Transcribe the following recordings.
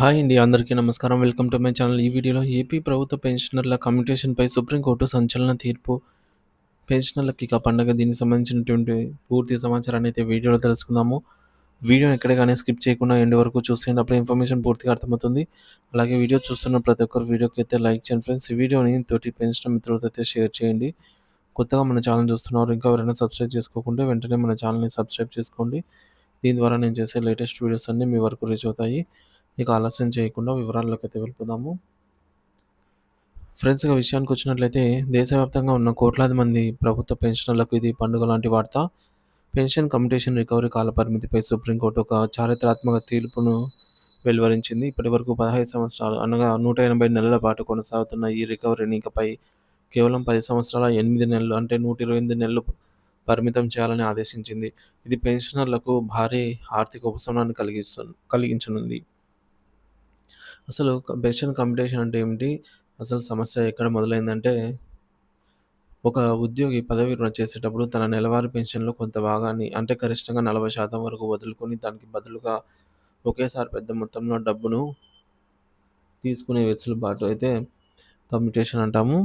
Hi అండి. అందరికీ నమస్కారం. Welcome to my channel. ఈ వీడియోలో ఏపీ ప్రభుత్వ పెన్షనర్ల కమ్యూనికేషన్పై సుప్రీంకోర్టు సంచలన తీర్పు. పెన్షనర్లకి ఇక పండగ దీనికి సంబంధించినటువంటి పూర్తి సమాచారాన్ని అయితే వీడియోలో తెలుసుకుందాము. వీడియోని ఎక్కడ స్కిప్ చేయకుండా ఎండ్ వరకు చూసేయండి. అప్పుడు ఇన్ఫర్మేషన్ పూర్తిగా అర్థమవుతుంది. అలాగే వీడియో చూస్తున్న ప్రతి ఒక్కరు వీడియోకి అయితే లైక్ చేయండి ఫ్రెండ్స్. ఈ వీడియోని తోటి పెన్షనర్ మిత్రులతో అయితే షేర్ చేయండి. కొత్తగా మన ఛానల్ చూస్తున్నారు ఇంకా ఎవరైనా సబ్స్క్రైబ్ చేసుకోకుంటే వెంటనే మన ఛానల్‌ని సబ్స్క్రైబ్ చేసుకోండి. దీని ద్వారా నేను చేసే లేటెస్ట్ వీడియోస్ అన్నీ మీ వరకు రీచ్ అవుతాయి. ఇక ఆలస్యం చేయకుండా వివరాల్లోకి అయితే వెళ్ళిపోదాము. ఫ్రెండ్స్గా విషయానికి వచ్చినట్లయితే దేశవ్యాప్తంగా ఉన్న కోట్లాది మంది ప్రభుత్వ పెన్షనర్లకు ఇది పండుగ లాంటి వార్త. పెన్షన్ కమ్యుటేషన్ రికవరీ కాల పరిమితిపై సుప్రీంకోర్టు ఒక చారిత్రాత్మక తీర్పును వెలువరించింది. ఇప్పటివరకు 15 సంవత్సరాలు అనగా 180 నెలల పాటు కొనసాగుతున్న ఈ రికవరీని ఇకపై కేవలం పది సంవత్సరాల ఎనిమిది నెలలు అంటే 128 నెలలు పరిమితం చేయాలని ఆదేశించింది. ఇది పెన్షనర్లకు భారీ ఆర్థిక ఉపశమనాన్ని కలిగిస్తు కలిగించనుంది. అసలు బెస్ట్ అండ్ కాంపిటీషన్ అంటే ఏమిటి? అసలు సమస్య ఎక్కడ మొదలైందంటే ఒక ఉద్యోగి పదవి రుణ చేసేటప్పుడు తన నెలవారీ పెన్షన్‌లో కొంత భాగాన్ని అంటే గరిష్టంగా 40% వరకు వదులుకొని దానికి బదులుగా ఒకేసారి పెద్ద మొత్తంలో డబ్బును తీసుకునే వెసులుబాటు అయితే కమ్యుటేషన్ అంటాము.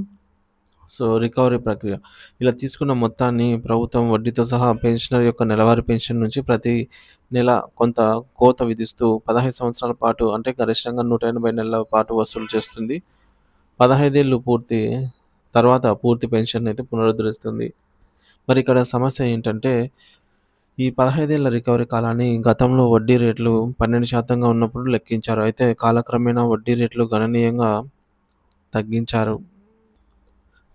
సో, రికవరీ ప్రక్రియ. ఇలా తీసుకున్న మొత్తాన్ని ప్రభుత్వం వడ్డీతో సహా పెన్షనర్ యొక్క నెలవారీ పెన్షన్ నుంచి ప్రతి నెల కొంత కోత విధిస్తూ 15 సంవత్సరాల పాటు అంటే గరిష్టంగా 180 నెలల పాటు వసూలు చేస్తుంది. పదహైదేళ్ళు పూర్తి తర్వాత పూర్తి పెన్షన్ అయితే పునరుద్ధరిస్తుంది. మరి ఇక్కడ సమస్య ఏంటంటే ఈ పదహైదేళ్ళ రికవరీ కాలాన్ని గతంలో వడ్డీ రేట్లు పన్నెండు శాతంగా ఉన్నప్పుడు లెక్కించారు. అయితే కాలక్రమేణా వడ్డీ రేట్లు గణనీయంగా తగ్గించారు.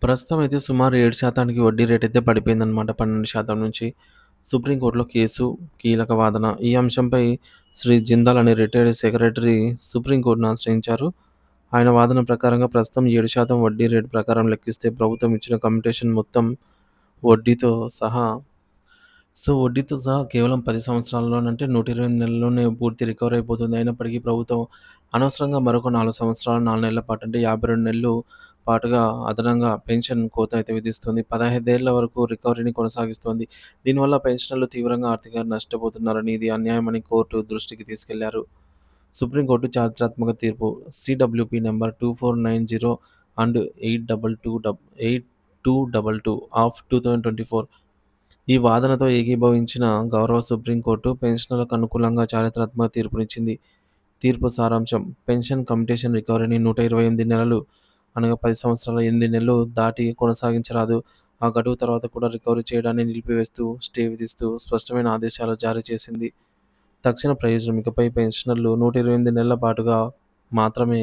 ప్రస్తుతం అయితే సుమారు ఏడు శాతానికి వడ్డీ రేట్ అయితే పడిపోయిందనమాట పన్నెండు శాతం నుంచి. సుప్రీంకోర్టులో కేసు కీలక వాదన. ఈ అంశంపై శ్రీ జిందాల్ అనే రిటైర్డ్ సెక్రటరీ సుప్రీంకోర్టును ఆశ్రయించారు. ఆయన వాదన ప్రకారంగా ప్రస్తుతం ఏడు శాతం వడ్డీ రేటు ప్రకారం లెక్కిస్తే ప్రభుత్వం ఇచ్చిన కమ్యూటేషన్ మొత్తం వడ్డీతో సహా సో, వడ్డీతో సహా కేవలం 10 సంవత్సరాల్లోనంటే 128 నెలల్లోనే పూర్తి రికవర్ అయిపోతుంది. అయినప్పటికీ ప్రభుత్వం అనవసరంగా మరొక 4 సంవత్సరాలు 4 నెలల పాటు అంటే 52 నెలలు పాటుగా అదనంగా పెన్షన్ కోత అయితే విధిస్తుంది. 15 ఏళ్ళ వరకు రికవరీని కొనసాగిస్తోంది. దీనివల్ల పెన్షనర్లు తీవ్రంగా ఆర్థికంగా నష్టపోతున్నారని, ఇది అన్యాయమని కోర్టు దృష్టికి తీసుకెళ్ళారు. సుప్రీంకోర్టు చారిత్రాత్మక తీర్పు సీడబ్ల్యూపీ నంబర్ 2490 అండ్ 822 డబ్ 8222 ఆఫ్ 2024 ఈ వాదనతో ఏకీభవించిన గౌరవ సుప్రీంకోర్టు పెన్షనర్లకు అనుకూలంగా చారిత్రాత్మక తీర్పునిచ్చింది. తీర్పు సారాంశం పెన్షన్ కమ్యూటేషన్ రికవరీని 128 నెలలు అనగా పది సంవత్సరాల ఎనిమిది నెలలు దాటి కొనసాగించరాదు. ఆ గడువు తర్వాత కూడా రికవరీ చేయడాన్ని నిలిపివేస్తూ స్టే విధిస్తూ స్పష్టమైన ఆదేశాలు జారీ చేసింది. తక్షణ ప్రయోజనం ఇకపై పెన్షనర్లు 128 నెలల పాటుగా మాత్రమే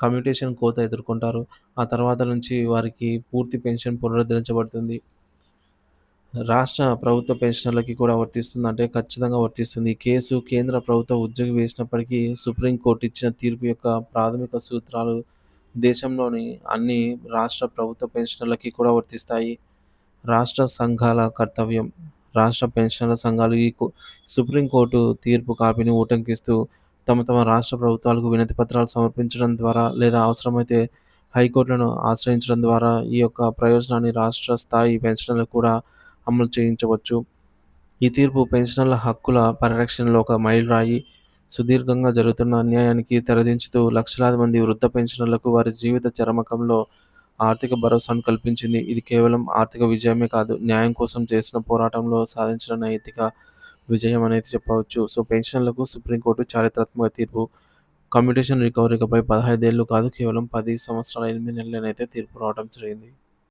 కమ్యూటేషన్ కోత ఎదుర్కొంటారు. ఆ తర్వాత నుంచి వారికి పూర్తి పెన్షన్ పునరుద్ధరించబడుతుంది. రాష్ట్ర ప్రభుత్వ పెన్షనర్లకి కూడా వర్తిస్తుంది. అంటే ఖచ్చితంగా వర్తిస్తుంది. ఈ కేసు కేంద్ర ప్రభుత్వ ఉద్యోగి వేసినప్పటికీ సుప్రీంకోర్టు ఇచ్చిన తీర్పు యొక్క ప్రాథమిక సూత్రాలు దేశంలోని అన్ని రాష్ట్ర ప్రభుత్వ పెన్షనర్లకి కూడా వర్తిస్తాయి. రాష్ట్ర సంఘాల కర్తవ్యం రాష్ట్ర పెన్షనర్ల సంఘాలు ఈ సుప్రీంకోర్టు తీర్పు కాపీని ఉటంకిస్తూ తమ తమ రాష్ట్ర ప్రభుత్వాలకు వినతి పత్రాలు సమర్పించడం ద్వారా లేదా అవసరమైతే హైకోర్టులను ఆశ్రయించడం ద్వారా ఈ యొక్క ప్రయోజనాన్ని రాష్ట్ర స్థాయి పెన్షనర్లకు కూడా అమలు చేయించవచ్చు. ఈ తీర్పు పెన్షనర్ల హక్కుల పరిరక్షణలో ఒక మైలురాయి. సుదీర్ఘంగా జరుగుతున్న అన్యాయానికి తెరదించుతూ లక్షలాది మంది వృద్ధ పెన్షనర్లకు వారి జీవిత చరమకంలో ఆర్థిక భరోసాను కల్పించింది. ఇది కేవలం ఆర్థిక విజయమే కాదు, న్యాయం కోసం చేసిన పోరాటంలో సాధించిన నైతిక విజయం అనేది చెప్పవచ్చు. సో, పెన్షనర్లకు సుప్రీంకోర్టు చారిత్రాత్మక తీర్పు కమ్యూటేషన్ రికవరీపై పదహైదేళ్ళు కాదు కేవలం పది సంవత్సరాల ఎనిమిది నెలలనైతే తీర్పు రావడం జరిగింది.